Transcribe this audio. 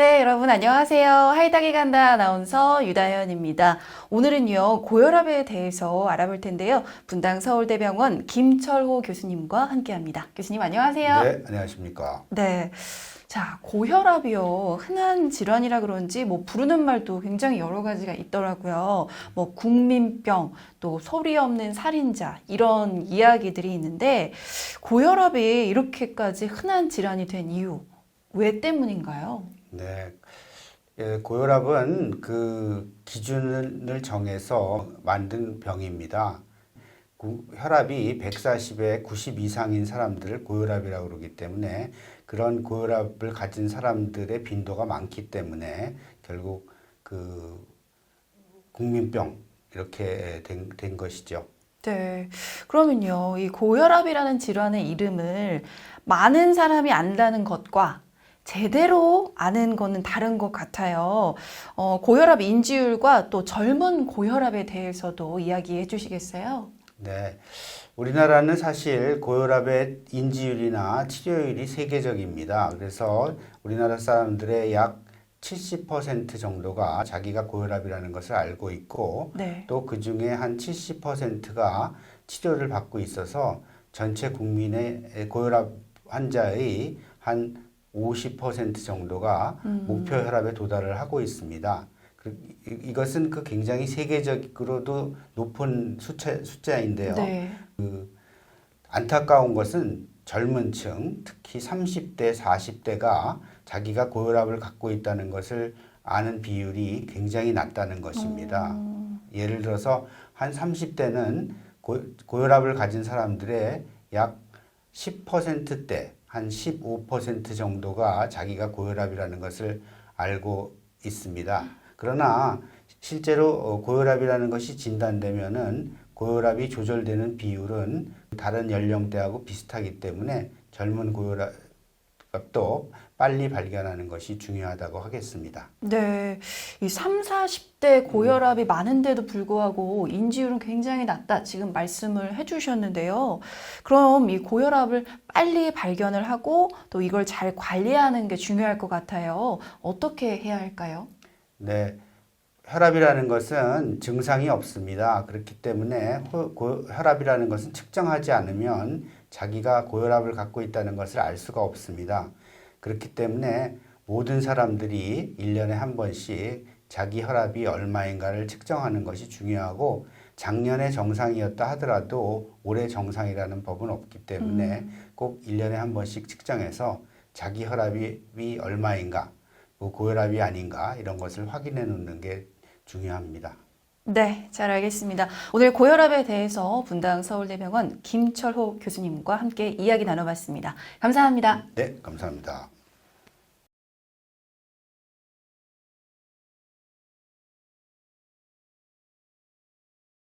네, 여러분 안녕하세요. 하이닥이 간다 아나운서 유다현입니다. 오늘은요, 고혈압에 대해서 알아볼 텐데요. 분당 서울대병원 김철호 교수님과 함께 합니다. 교수님 안녕하세요. 네, 안녕하십니까. 네. 자, 고혈압이요. 흔한 질환이라 그런지 뭐 부르는 말도 굉장히 여러 가지가 있더라고요. 뭐 국민병, 또 소리 없는 살인자 이런 이야기들이 있는데 고혈압이 이렇게까지 흔한 질환이 된 이유 왜 때문인가요? 네. 예, 고혈압은 그 기준을 정해서 만든 병입니다. 구- 혈압이 140에 90 이상인 사람들을 고혈압이라고 그러기 때문에 그런 고혈압을 가진 사람들의 빈도가 많기 때문에 결국 그 국민병 이렇게 된, 된 것이죠. 네. 그러면요, 이 고혈압이라는 질환의 이름을 많은 사람이 안다는 것과 제대로 아는 거는 다른 것 같아요. 어, 고혈압 인지율과 또 젊은 고혈압에 대해서도 이야기해 주시겠어요? 네. 우리나라는 사실 고혈압의 인지율이나 치료율이 세계적입니다. 그래서 우리나라 사람들의 약 70% 정도가 자기가 고혈압이라는 것을 알고 있고 네. 또그 중에 한 70%가 치료를 받고 있어서 전체 국민의 고혈압 환자의 한 50% 정도가 음. 목표 혈압에 도달을 하고 있습니다. 그- 이- 이것은 그 굉장히 세계적으로도 높은 숫자, 숫자인데요. 네. 안타까운 것은 젊은 층, 특히 30대, 40대가 자기가 고혈압을 갖고 있다는 것을 아는 비율이 굉장히 낮다는 것입니다. 음, 예를 들어서 한 30대는 고, 고혈압을 가진 사람들의 약 10%대, 한 15% 정도가 자기가 고혈압이라는 것을 알고 있습니다. 그러나 실제로 어, 고혈압이라는 것이 진단되면은 고혈압이 조절되는 비율은 다른 연령대하고 비슷하기 때문에 젊은 고혈압 도 빨리 발견하는 것이 중요하다고 하겠습니다. 네. 이 3, 40대 고혈압이 많은데도 불구하고 인지율은 굉장히 낮다. 지금 말씀을 해 주셨는데요. 그럼 이 고혈압을 빨리 발견을 하고 또 이걸 잘 관리하는 게 중요할 것 같아요. 어떻게 해야 할까요? 네. 혈압이라는 것은 증상이 없습니다. 그렇기 때문에 호- 고- 혈압이라는 것은 측정하지 않으면 자기가 고혈압을 갖고 있다는 것을 알 수가 없습니다. 그렇기 때문에 모든 사람들이 1년에 한 번씩 자기 혈압이 얼마인가를 측정하는 것이 중요하고 작년에 정상이었다 하더라도 올해 정상이라는 법은 없기 때문에 꼭 1년에 한 번씩 측정해서 자기 혈압이 얼마인가, 뭐 고혈압이 아닌가 이런 것을 확인해 놓는 게 중요합니다. 네, 잘 알겠습니다. 오늘 고혈압에 대해서 분당 서울대병원 김철호 교수님과 함께 이야기 나눠봤습니다. 감사합니다. 네, 감사합니다.